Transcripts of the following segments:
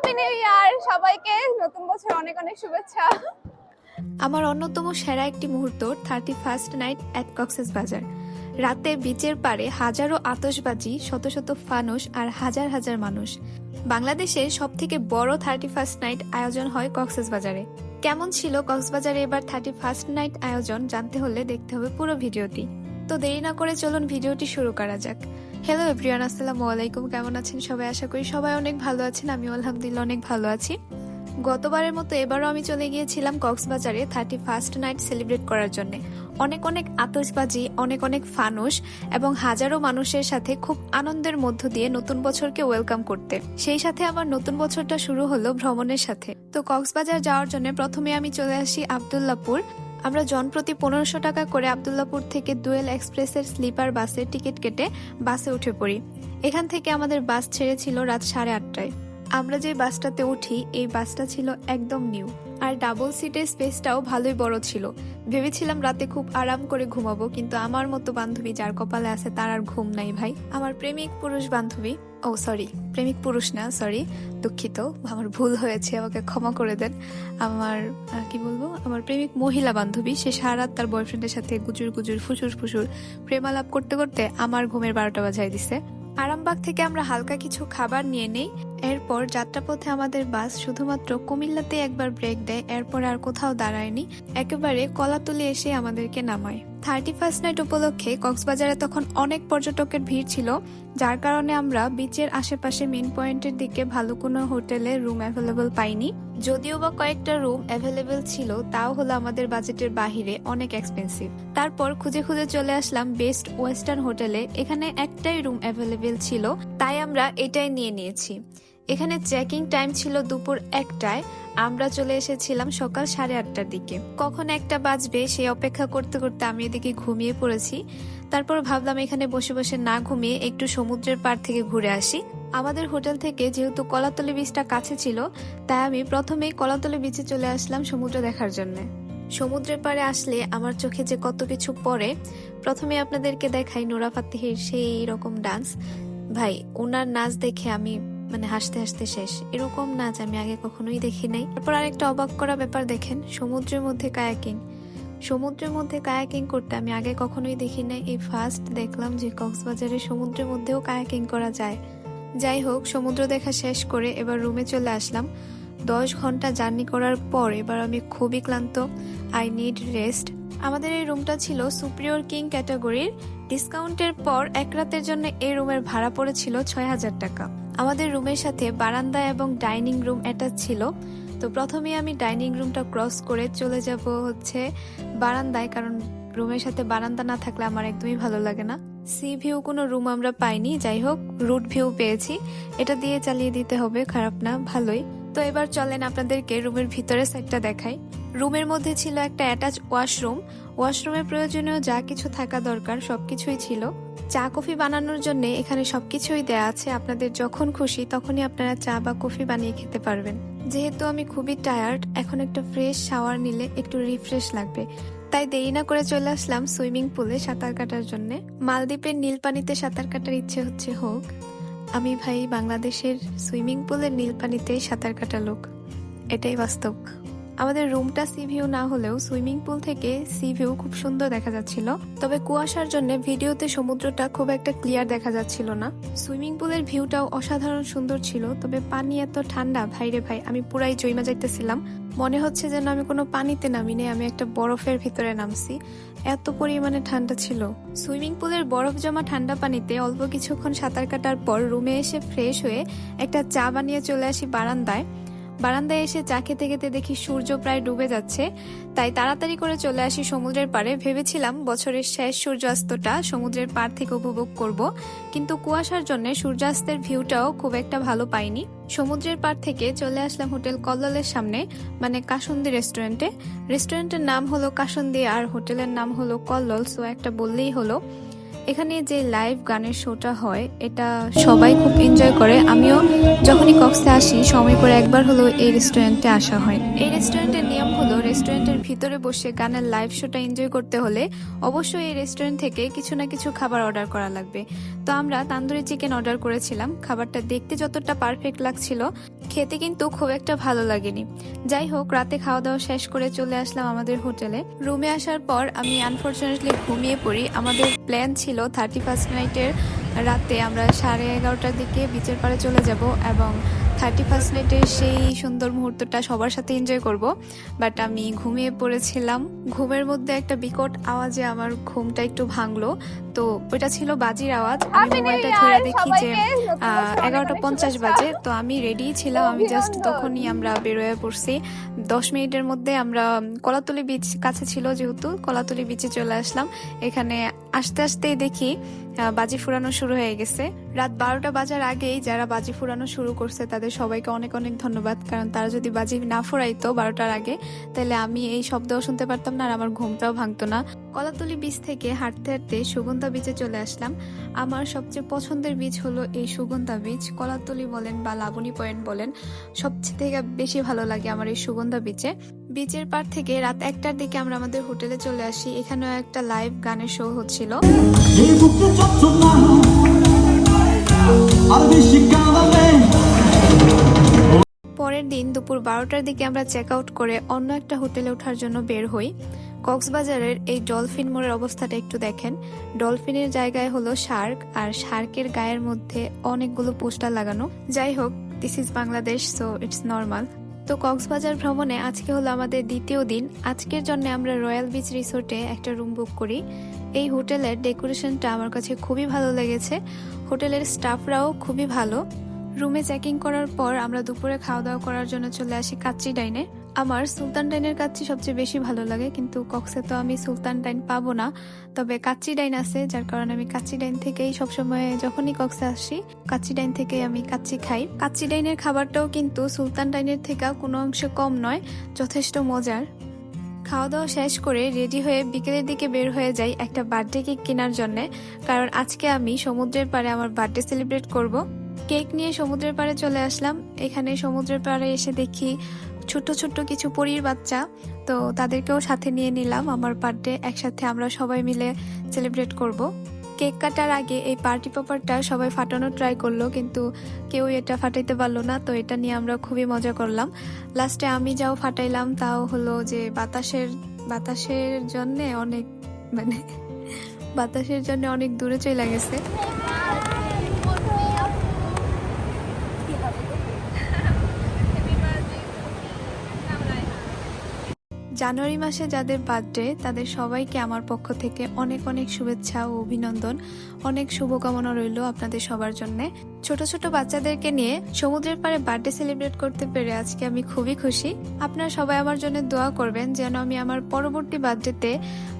Happy new year সবাইকে নতুন বছর অনেক অনেক শুভেচ্ছা। আমার অন্যতম সেরা একটি মুহূর্ত thirty first night at Cox's Bazar রাতে বিচের পারে হাজারো আতশবাজি, শত শত ফানুস আর হাজার হাজার মানুষ। বাংলাদেশের সব থেকে বড় থার্টি ফার্স্ট নাইট আয়োজন হয় কক্সেস বাজারে কেমন ছিল কক্সবাজারে এবার থার্টি ফার্স্ট নাইট আয়োজন জানতে হলে দেখতে হবে পুরো ভিডিওটি। তো দেরি না করে চলুন ভিডিওটি শুরু করা যাক। হ্যালো এভরিওয়ান আসসালামু আলাইকুম কেমন আছেন সবাই? আশা করি সবাই অনেক ভালো আছেন। আমি আলহামদুলিল্লাহ অনেক ভালো আছি। গতবারের মতো এবারও আমি চলে গিয়েছিলাম কক্সবাজারে থার্টি ফার্স্ট নাইট সেলিব্রেট করার জন্য। অনেক অনেক আতসবাজি অনেক অনেক ফানুস এবং হাজারো মানুষের সাথে খুব আনন্দের মধ্য দিয়ে নতুন বছরকে ওয়েলকাম করতে। সেই সাথে আমার নতুন বছরটা শুরু হলো ভ্রমণের সাথে। তো কক্সবাজার যাওয়ার জন্য প্রথমে আমি চলে আসি আবদুল্লাপুর। আমরা জনপ্রতি পনেরোশো টাকা করে আবদুল্লাপুর থেকে দুয়েল এক্সপ্রেসের স্লিপার বাসে টিকিট কেটে বাসে উঠে পড়ি। এখান থেকে আমাদের বাস ছেড়েছিল রাত সাড়ে আটটায়। আমরা যে বাসটাতে উঠি, এই বাসটা ছিল একদম নিউ। আর ডাবল সিটের স্পেসটাও ভালোই বড় ছিল। ভেবেছিলাম রাতে খুব আরাম করে ঘুমাবো, কিন্তু আমার মতো বান্ধবী যার কপালে আছে তার আর ঘুম নাই ভাই। আমার প্রেমিক পুরুষ বান্ধবী, ও সরি, প্রেমিক পুরুষ না, সরি, দুঃখিত, আমার ভুল হয়েছে, আমাকে ক্ষমা করে দেন। আমার কি বলব, আমার প্রেমিক মহিলা বান্ধবী, সে সারা রাত তার বয়ফ্রেন্ডের সাথে গুজুর গুজুর, ফুসুর ফুসুর প্রেমালাপ করতে করতে আমার ঘুমের বারোটা বাজায় দিছে। আরামবাগ থেকে আমরা হালকা কিছু খাবার নিয়ে নেই এরপর যাত্রাপথে আমাদের বাস শুধুমাত্র কুমিল্লাতে একবার ব্রেক দেয়, এরপর আর কোথাও দাঁড়ায়নি। একেবারে কলাতলি এসে আমাদেরকে নামায়। থার্টি ফার্স্ট নাইট উপলক্ষে কক্সবাজারে তখন অনেক পর্যটকের ভিড় ছিল, যার কারণে আমরা বিচের আশেপাশে মেন পয়েন্টের দিকে ভালো কোনো হোটেলে রুম অ্যাভেলেবল পাইনি। যদিও বা কয়েকটা রুম অ্যাভেলেবেল ছিল, তাও হলো আমাদের বাজেটের বাহিরে অনেক এক্সপেন্সিভ তারপর খুঁজে খুঁজে চলে আসলাম বেস্ট ওয়েস্টার্ন হোটেলে, এখানে একটাই রুম অ্যাভেলেবেল ছিল, তাই আমরা এটাই নিয়ে নিয়েছি। এখানে চেকিং টাইম ছিল দুপুর একটায় আমরা চলে এসেছিলাম সকাল সাড়ে আটটার দিকে। কখন একটা বাজবে সেই অপেক্ষা করতে করতে আমি এদিকে ঘুমিয়ে পড়েছি। তারপর ভাবলাম এখানে বসে বসে না ঘুমিয়ে একটু সমুদ্রের পাড় থেকে ঘুরে আসি। আমাদের হোটেল থেকে যেহেতু কলাতলি বিচটা কাছে ছিল, তাই আমি প্রথমেই কলাতলি বিচে চলে আসলাম সমুদ্র দেখার জন্য। সমুদ্রের পাড়ে আসলে আমার চোখে যে কত কিছু পড়ে, প্রথমে আপনাদেরকে দেখাই নোরা ফাতেহির সেই রকম ডান্স ভাই, ওনার নাচ দেখে আমি মানে হাসতে হাসতে শেষ। এরকম নাচ আমি আগে কখনোই দেখি নাই। তারপর আরেকটা অবাক করা ব্যাপার দেখেন, সমুদ্রের মধ্যে কায়াকিং। সমুদ্রের মধ্যে কায়াকিং করতে আমি আগে কখনোই দেখি নাই। এই ফার্স্ট দেখলাম যে কক্সবাজারে সমুদ্রের মধ্যেও কায়াকিং করা যায়। যাই হোক, সমুদ্র দেখা শেষ করে এবার রুমে চলে আসলাম। দশ ঘণ্টা জার্নি করার পর এবার আমি খুবই ক্লান্ত। আই নিড রেস্ট আমাদের এই রুমটা ছিল সুপ্রিয়র কিং ক্যাটাগরির ডিসকাউন্টের পর এক রাতের জন্য এই রুমের ভাড়া পড়েছিল ছয় হাজার টাকা। আমাদের রুমের সাথে বারান্দা এবং ডাইনিং রুম অ্যাটাচ ছিল। তো প্রথমে আমি ডাইনিং রুমটা ক্রস করে চলে যাব হচ্ছে বারান্দায়, কারণ রুমের সাথে বারান্দা না থাকলে আমার একদমই ভালো লাগে না। সি ভিউ কোনো রুম আমরা পাইনি, যাই হোক, রুট ভিউ পেয়েছি। এটা দিয়ে চালিয়ে দিতে হবে, খারাপ না, ভালোই। তো এবার চলেন আপনাদেরকে রুমের ভিতরের সাইডটা দেখাই। রুমের মধ্যে ছিল একটা অ্যাটাচ ওয়াশরুম। ওয়াশরুমে প্রয়োজনীয় যা কিছু থাকা দরকার, সবকিছুই ছিল। চা কফি বানানোর জন্য এখানে সবকিছুই দেয়া আছে। আপনাদের যখন খুশি তখনই আপনারা চা বা কফি বানিয়ে খেতে পারবেন। যেহেতু আমি খুবই টায়ার্ড এখন একটা ফ্রেশ শাওয়ার নিলে একটু রিফ্রেশ লাগবে। তাই দেরি না করে চলে আসলাম সুইমিং পুলে সাঁতার কাটার জন্য। মালদ্বীপের নীল পানিতে সাঁতার কাটার ইচ্ছে হচ্ছে হোক। আমি ভাই বাংলাদেশের সুইমিং পুলের নীল পানিতে সাঁতার কাটা লোক। এটাই বাস্তব। আমাদের রুমটা সি ভিউ না হলেও সুইমিং পুল থেকে সি ভিউ খুব সুন্দর দেখা যাচ্ছিল। তবে কুয়াশার জন্য ভিডিওতে সমুদ্রটা খুব একটা ক্লিয়ার দেখা যাচ্ছিল না। সুইমিং পুলের ভিউটাও অসাধারণ সুন্দর ছিল, তবে পানি এত ঠান্ডা ভাইরে ভাই, আমি পুরাই জৈমা যাইতেছিলাম। মনে হচ্ছে যেন আমি কোনো পানিতে নামিনি, আমি একটা বরফের ভিতরে নামছি। এত পরিমাণে ঠান্ডা ছিল। সুইমিং পুলের বরফ জমা ঠান্ডা পানিতে অল্প কিছুক্ষণ সাঁতার কাটার পর রুমে এসে ফ্রেশ হয়ে একটা চা বানিয়ে চলে আসি বারান্দায়। বারান্দায় এসে চা খেতে খেতে দেখি সূর্য প্রায় ডুবে যাচ্ছে, তাই তাড়াতাড়ি করে চলে আসি সমুদ্রের পাড়ে। ভেবেছিলাম বছরের শেষ সূর্যাস্তটা সমুদ্রের পাড় থেকে উপভোগ করব, কিন্তু কুয়াশার জন্য সূর্যাস্তের ভিউটাও খুব একটা ভালো পাইনি। সমুদ্রের পাড় থেকে চলে আসলাম হোটেল কল্লোলের সামনে মানে কাসন্দি রেস্টুরেন্টে। রেস্টুরেন্টের নাম হলো কাসন্দি আর হোটেলের নাম হলো কল্লোল সো একটা বললেই হলো। এখানে যে লাইভ গানের শোটা হয়, এটা সবাই খুব এনজয় করে। আমিও যখনই কক্সে আসি, সময় করে একবার হলো এই রেস্টুরেন্টে আসা হয়। এই রেস্টুরেন্টের নিয়ম হলো রেস্টুরেন্টের ভিতরে বসে গানের লাইভ শোটা এনজয় করতে হলে অবশ্যই এই রেস্টুরেন্ট থেকে কিছু না কিছু খাবার অর্ডার করা লাগবে। তো আমরা তান্দুরি চিকেন অর্ডার করেছিলাম। খাবারটা দেখতে যতটা পারফেক্ট লাগছিল, খেতে কিন্তু খুব একটা ভালো লাগেনি। যাই হোক, রাতে খাওয়া দাওয়া শেষ করে চলে আসলাম আমাদের হোটেলে। রুমে আসার পর আমি আনফর্চুনেটলি ঘুমিয়ে পড়ি। আমাদের প্ল্যান ছিল থার্টি ফার্স্ট নাইটের রাতে আমরা সাড়ে এগারোটার দিকে বিচের পাড়ে চলে যাব এবং থার্টি ফার্স্ট নাইটের সেই সুন্দর মুহূর্তটা সবার সাথে এনজয় করব বাট আমি ঘুমিয়ে পড়েছিলাম। ঘুমের মধ্যে একটা বিকট আওয়াজে আমার ঘুমটা একটু ভাঙলো। তো ওইটা ছিল বাজির আওয়াজ। আমি মোবাইলটা ধরে দেখি যে এগারোটা পঞ্চাশ বাজে। তো আমি রেডি ছিলাম আমি জাস্ট তখনই আমরা বেরোয় পড়ছি। দশ মিনিটের মধ্যে আমরা কলাতলি বিচ কাছে ছিল যেহেতু কলাতলি বিচে চলে আসলাম। এখানে আসতে আসতেই দেখি বাজি ফুরানো শুরু হয়ে গেছে। রাত বারোটা বাজার আগেই যারা বাজি ফুরানো শুরু করছে, তাদের সবাইকে অনেক অনেক ধন্যবাদ। কারণ তারা যদি বাজি না ফুরাইতো বারোটার আগে, তাহলে আমি এই শব্দও শুনতে পারতাম না আর আমার ঘুমটাও ভাঙতো না। কলাতলি বিচ থেকে হাঁটতে হাঁটতে সুগন্ধা বিচে চলে আসলাম। আমার সবচেয়ে পছন্দের বীজ হলো এই সুগন্ধা বীজ কলাতলি বলেন বা লাবণী পয়েন্ট বলেন, সবচেয়ে থেকে বেশি ভালো লাগে আমার এই সুগন্ধা বিচে বিচের পার থেকে রাত একটার দিকে আমরা আমাদের হোটেলে চলে আসি। এখানেও একটা লাইভ গানের শো হচ্ছিল। পরের দিন দুপুর বারোটার দিকে আমরা চেক আউট করে অন্য একটা হোটেলে ওঠার জন্য বের হই। কক্সবাজারের এই ডলফিন মোড়ের অবস্থাটা একটু দেখেন। ডলফিনের জায়গায় হলো শার্ক, আর শার্কের গায়ের মধ্যে অনেকগুলো পোস্টার লাগানো। যাই হোক this is Bangladesh so it's normal তো কক্সবাজার ভ্রমণে আজকে হলো আমাদের দ্বিতীয় দিন। আজকের জন্য আমরা রয়্যাল বিচ রিসোর্টে একটা রুম বুক করি। এই হোটেলের ডেকোরেশনটা আমার কাছে খুবই ভালো লেগেছে। হোটেলের স্টাফরাও খুবই ভালো। রুমে চেকিং করার পর আমরা দুপুরে খাওয়া দাওয়া করার জন্য চলে আসি কাচ্চি ডাইনে। আমার সুলতান ডাইনের কাচ্চি সবচেয়ে বেশি ভালো লাগে, কিন্তু কক্সে তো আমি সুলতান ডাইন পাবো না। তবে কাচ্চি ডাইন আছে, যার কারণে আমি কাচ্চি ডাইন থেকেই সবসময় যখনই কক্সে আসি, কাচ্চি ডাইন থেকে আমি কাচ্চি খাই। কাচ্চি ডাইনের খাবারটাও কিন্তু সুলতান ডাইনের থেকে কোনো অংশে কম নয়, যথেষ্ট মজার। খাওয়া দাওয়া শেষ করে রেডি হয়ে বিকেলের দিকে বের হয়ে যাই একটা বার্থডে কেক কেনার জন্য, কারণ আজকে আমি সমুদ্রের পাড়ে আমার বার্থডে সেলিব্রেট করব। কেক নিয়ে সমুদ্রের পাড়ে চলে আসলাম। এখানে সমুদ্রের পাড়ে এসে দেখি ছোট্ট ছোট্ট কিছু পরীর বাচ্চা, তো তাদেরকেও সাথে নিয়ে নিলাম। আমার বার্থডে একসাথে আমরা সবাই মিলে সেলিব্রেট করব। কেক কাটার আগে এই পার্টি পেপারটা সবাই ফাটানোর ট্রাই করল, কিন্তু কেউ এটা ফাটাইতে পারল না, তো এটা নিয়ে আমরা খুবই মজা করলাম। লাস্টে আমি যাও ফাটাইলাম, তাও হলো যে বাতাসের বাতাসের জন্যে অনেক মানে বাতাসের জন্য অনেক দূরে চলে গেছে। জানুয়ারি মাসে যাদের বার্থডে তাদের সবাইকে আমার পক্ষ থেকে অনেক অনেক শুভেচ্ছা ও অভিনন্দন। অনেক শুভকামনা রইল আপনাদের সবার জন্য। ছোট ছোট বাচ্চাদেরকে নিয়ে সমুদ্রের পাড়ে বার্থডে সেলিব্রেট করতে পেরে আজকে আমি খুবই খুশি। আপনারা সবাই আমার জন্য দোয়া করবেন যেন আমি আমার পরবর্তী বার্থডেতে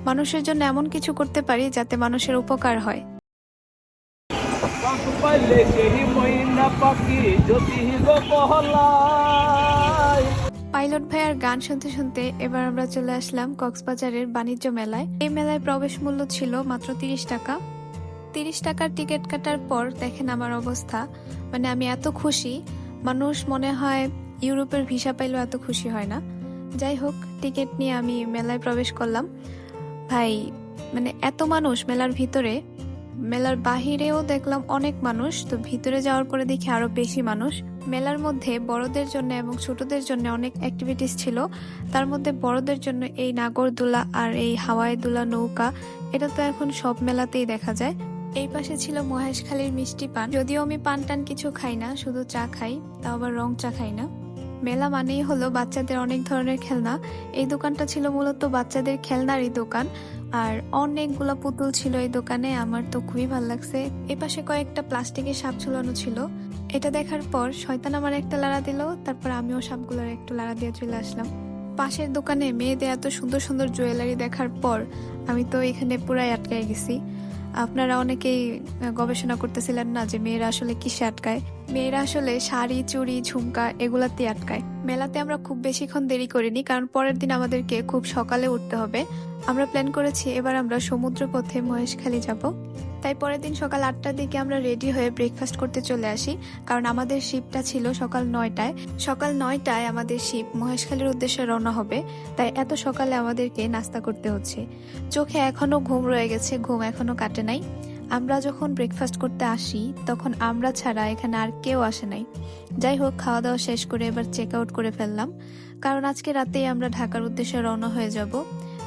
মানুষের জন্য এমন কিছু করতে পারি যাতে মানুষের উপকার হয়। যদি পাইলট ভাইয়ার গান শুনতে শুনতে এবার আমরা চলে আসলাম কক্সবাজারের বাণিজ্য মেলায়। এই মেলায় প্রবেশ মূল্য ছিল মাত্র তিরিশ টাকা। তিরিশ টাকার টিকিট কাটার পর দেখেন আমার অবস্থা। মানে আমি এত খুশি, মানুষ মনে হয় ইউরোপের ভিসা পাইলেও এত খুশি হয় না। যাই হোক, টিকিট নিয়ে আমি মেলায় প্রবেশ করলাম। ভাই মানে এত মানুষ মেলার ভিতরে, মেলার বাহিরেও দেখলাম অনেক মানুষ, তো ভিতরে যাওয়ার পরে দেখি আরও বেশি মানুষ। মেলার মধ্যে বড়দের জন্য এবং ছোটদের জন্য অনেক অ্যাক্টিভিটিস ছিল। তার মধ্যে বড়দের জন্য এই নাগরদোলা আর এই হাওয়াই দোলা নৌকা, এটা তো এখন সব মেলাতেই দেখা যায়। এই পাশে ছিল মহেশখালীর মিষ্টি পান। যদিও আমি পান টান কিছু খাই না, শুধু চা খাই, তাও আবার রং চা খাই না। মেলা মানেই হলো বাচ্চাদের অনেক ধরনের খেলনা। এই দোকানটা ছিল মূলত বাচ্চাদের খেলনারই দোকান, আর অনেকগুলা পুতুল ছিল এই দোকানে। আমার তো খুবই ভালো লাগছে। এ পাশে কয়েকটা প্লাস্টিকের সাপ ঝুলানো ছিল। এটা দেখার পর শয়তান আমার একটা লাড়া দিল, তারপর আমিও সাপগুলোর একটু লাড়া দিয়ে চলে আসলাম। পাশের দোকানে মেয়েদের এত সুন্দর সুন্দর জুয়েলারি দেখার পর আমি তো এখানে পুরাই আটকায় গেছি। আপনারা অনেকেই গবেষণা করতেছিলেন না যে মেয়েরা আসলে কিসে আটকায়? মেয়েরা আসলে শাড়ি, চুড়ি, ঝুমকা এগুলাতে আটকায়। মেলাতে আমরা খুব বেশিক্ষণ দেরি করিনি, কারণ পরের দিন আমাদেরকে খুব সকালে উঠতে হবে। আমরা প্ল্যান করেছি এবার আমরা সমুদ্র পথে মহেশখালী যাব। তাই পরের দিন সকাল আটটার দিকে আমরা রেডি হয়ে ব্রেকফাস্ট করতে চলে আসি, কারণ আমাদের শিপটা ছিল সকাল নয়টায়। সকাল নয়টায় আমাদের শিপ মহেশখালীর উদ্দেশ্যে রওনা হবে, তাই এত সকালে আমাদেরকে নাস্তা করতে হচ্ছে। চোখে এখনও ঘুম রয়ে গেছে, ঘুম এখনও কাটে নাই। আমরা যখন ব্রেকফাস্ট করতে আসি, তখন আমরা ছাড়া এখানে আর কেউ আসে নাই। যাই হোক খাওয়া দাওয়া শেষ করে এবার চেক আউট করে ফেললাম। কারণ আজকে রাতেই আমরা ঢাকার উদ্দেশ্যে রওনা হয়ে যাব।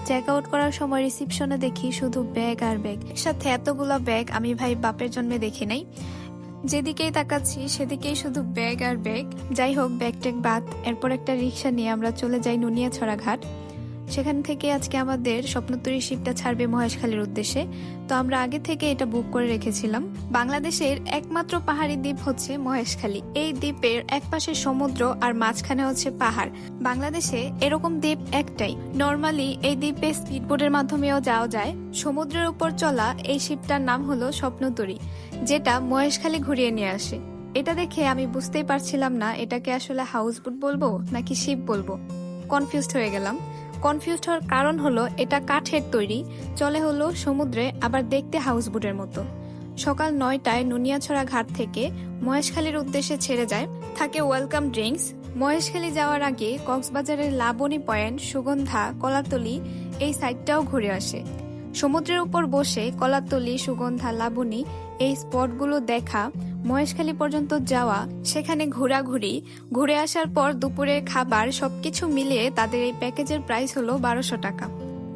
চেক আউট করার সময় রিসিপশনে দেখি শুধু ব্যাগ আর ব্যাগ সাথে এতগুলো ব্যাগ আমি ভাই বাপের জন্মে দেখি নাই। যেদিকেই তাকাচ্ছি, সেদিকেই শুধু ব্যাগ আর ব্যাগ যাই হোক ব্যাগ টেক বাদ, এরপর একটা রিক্সা নিয়ে আমরা চলে যাই নুনিয়াছড়া ঘাট সেখান থেকে আজকে আমাদের স্বপ্নতুরী শিপটা ছাড়বে মহেশখালীর উদ্দেশ্যে। তো আমরা আগে থেকে এটা বুক করে রেখেছিলাম। বাংলাদেশের একমাত্র পাহাড়ি দ্বীপ হচ্ছে মহেশখালী। এই দ্বীপের এক পাশে সমুদ্র আর মাঝখানে হচ্ছে পাহাড়। বাংলাদেশে এরকম দ্বীপ একটাই। নর্মালি এই দ্বীপে স্পিডবোটের মাধ্যমেও যাওয়া যায়। সমুদ্রের উপর চলা এই শিপটার নাম হলো স্বপ্নতরী, যেটা মহেশখালী ঘুরিয়ে নিয়ে আসে। এটা দেখে আমি বুঝতেই পারছিলাম না, এটাকে আসলে হাউসবোট বলব নাকি শিপ বলব। কনফিউজড হয়ে গেলাম। কনফিউজড হওয়ার কারণ হলো এটা কাঠের তৈরি, চলে হলো সমুদ্রে, আবার দেখতে হাউসবোটের মতো। সকাল নয়টায় নুনিয়াছড়া ঘাট থেকে মহেশখালীর উদ্দেশ্যে ছেড়ে যায়, থাকে ওয়েলকাম ড্রিঙ্কস। মহেশখালী যাওয়ার আগে কক্সবাজারের লাবণী পয়েন্ট, সুগন্ধা, কলাতলি, এই সাইটটাও ঘুরে আসে। সমুদ্রের উপর বসে কলাতলি, সুগন্ধা, লাবণী এই স্পটগুলো দেখা, মহেশখালী পর্যন্ত যাওয়া, সেখানে ঘোরাঘুরি, ঘুরে আসার পর দুপুরের খাবার সবকিছু মিলিয়ে তাদের এই প্যাকেজের প্রাইস হলো বারোশো টাকা।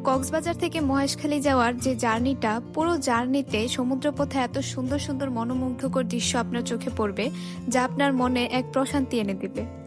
কক্সবাজার থেকে মহেশখালী যাওয়ার যে জার্নিটা, পুরো জার্নিতে সমুদ্রপথে এত সুন্দর সুন্দর মনোমুগ্ধকর দৃশ্য আপনার চোখে পড়বে, যা আপনার মনে এক প্রশান্তি এনে দিবে।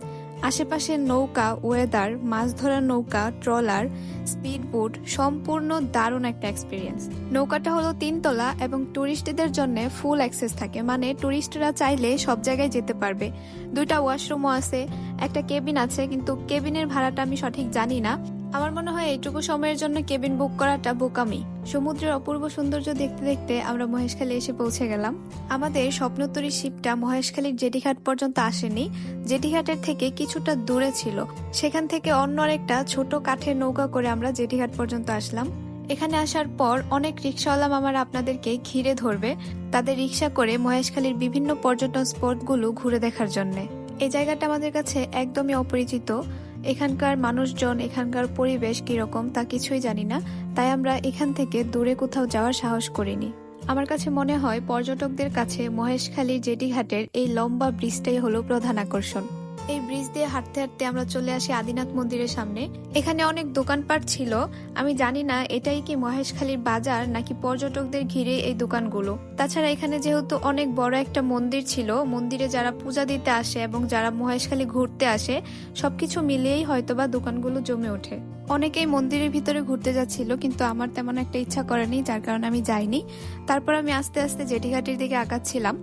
আশেপাশের নৌকা ওয়েদার মাছ ধরার নৌকা ট্রলার স্পিড বোট সম্পূর্ণ দারুণ একটা এক্সপিরিয়েন্স নৌকাটা হলো তিনতলা এবং টুরিস্টদের জন্য ফুল অ্যাক্সেস থাকে। মানে টুরিস্টরা চাইলে সব জায়গায় যেতে পারবে। দুইটা ওয়াশরুমও আছে, একটা কেবিন আছে, কিন্তু কেবিনের ভাড়াটা আমি সঠিক জানি না। আমার মনে হয় এইটুকু সময়ের জন্য কেবিন বুক করাটা বোকামি। সমুদ্রের অপূর্ব সৌন্দর্য দেখতে দেখতে আমরা মহেশখালী এসে পৌঁছে গেলাম। আমাদের স্বপ্নতরী শিপটা মহেশখালীর জেটিঘাট পর্যন্ত আসেনি। জেটিঘাটের থেকে কিছুটা দূরে ছিল। সেখান থেকে অন্য একটা ছোট কাঠের নৌকা করে আমরা জেটিঘাট পর্যন্ত আসলাম। এখানে আসার পর অনেক রিক্সাওয়ালা মামারা আপনাদেরকে ঘিরে ধরবে, তাদের রিক্সা করে মহেশখালীর বিভিন্ন পর্যটন স্পটগুলো ঘুরে দেখার জন্য। এই জায়গাটা আমাদের কাছে একদমই অপরিচিত। এখানকার মানুষজন, এখানকার পরিবেশ কীরকম তা কিছুই জানি না, তাই আমরা এখান থেকে দূরে কোথাও যাওয়ার সাহস করিনি। আমার কাছে মনে হয় পর্যটকদের কাছে মহেশখালীর জেটিঘাটের এই লম্বা ব্রিজটাই হলো প্রধান আকর্ষণ। এই ব্রিজ দিয়ে হাঁটতে হাঁটতে আমরা চলে আসি আদিনাথ মন্দিরের সামনে। এখানে অনেক দোকানপাট ছিল। আমি জানি না এটাই কি মহেশখালীর বাজার নাকি পর্যটকদের ঘিরে এই দোকানগুলো। তাছাড়া এখানে যেহেতু অনেক বড় একটা মন্দির ছিল, মন্দিরে যারা পূজা দিতে আসে এবং যারা মহেশখালী ঘুরতে আসে, সবকিছু মিলিয়েই হয়তোবা দোকানগুলো জমে ওঠে। অনেকেই মন্দিরের ভিতরে ঘুরতে যাচ্ছিল, কিন্তু আমার তেমন একটা ইচ্ছা করেনি, যার কারণে আমি যাইনি। তারপর আমি আস্তে আস্তে জেটিঘাটের দিকে আঁকাচ্ছিলাম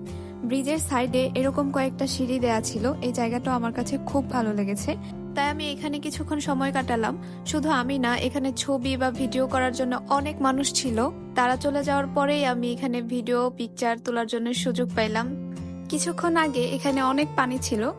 ব্রিজের সাইডে এরকম কয়েকটা সিঁড়ি দেয়া ছিল। এই জায়গাটা আমার কাছে খুব ভালো লেগেছে। তাই আমি এখানে কিছুক্ষণ সময় কাটালাম। শুধু আমি না, এখানে ছবি বা ভিডিও করার জন্য অনেক মানুষ ছিল। তারা চলে যাওয়ার পরেই আমি এখানে ভিডিও, পিকচার তোলার জন্য সুযোগ পাইলাম। কিছুক্ষণ আগে এখানে অনেক পানি ছিল।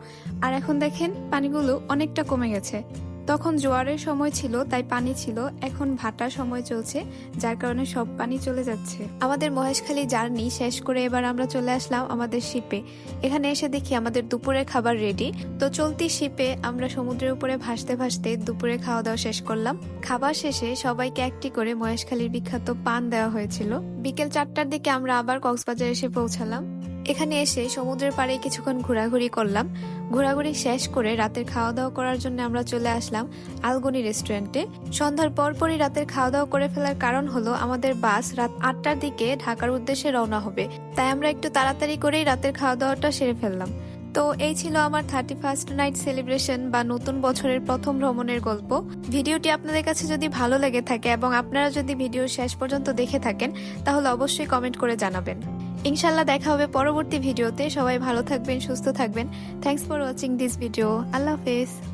আর এখন দেখেন, পানিগুলো অনেকটা কমে গেছে। তখন জোয়ারের সময় ছিল, তাই পানি ছিল। এখন ভাটার সময় চলছে, যার কারণে সব পানি চলে যাচ্ছে। আমাদের মহেশখালী জার্নি শেষ করে এবার আমরা চলে আসলাম আমাদের শিপে। এখানে এসে দেখি আমাদের দুপুরের খাবার রেডি তো চলতি শিপে আমরা সমুদ্রের উপরে ভাসতে ভাসতে দুপুরে খাওয়া দাওয়া শেষ করলাম। খাবার শেষে সবাইকে একটি করে মহেশখালীর বিখ্যাত পান দেওয়া হয়েছিল। বিকেল চারটার দিকে আমরা আবার কক্সবাজার এসে পৌঁছালাম। এখানে এসে সমুদ্রের পাড়ে কিছুক্ষণ ঘোরাঘুরি করলাম। ঘোরাঘুরি শেষ করে রাতের খাওয়া দাওয়া করার জন্য আমরা চলে আসলাম আলগনি রেস্টুরেন্টে। সন্ধ্যার পরপরই রাতের খাওয়া দাওয়া করে ফেলার কারণ হলো আমাদের বাস রাত আটটার দিকে ঢাকার উদ্দেশ্যে রওনা হবে। তাই আমরা একটু তাড়াতাড়ি করেই রাতের খাওয়া দাওয়াটা সেরে ফেললাম। তো এই ছিল আমার থার্টি ফার্স্ট নাইট সেলিব্রেশন বা নতুন বছরের প্রথম ভ্রমণের গল্প। ভিডিওটি আপনাদের কাছে যদি ভালো লেগে থাকে এবং আপনারা যদি ভিডিও শেষ পর্যন্ত দেখে থাকেন, তাহলে অবশ্যই কমেন্ট করে জানাবেন। ইনশাল্লাহ দেখা হবে পরবর্তী ভিডিওতে। সবাই ভালো থাকবেন, সুস্থ থাকবেন। Thanks for watching this video আল্লাহ হাফেজ।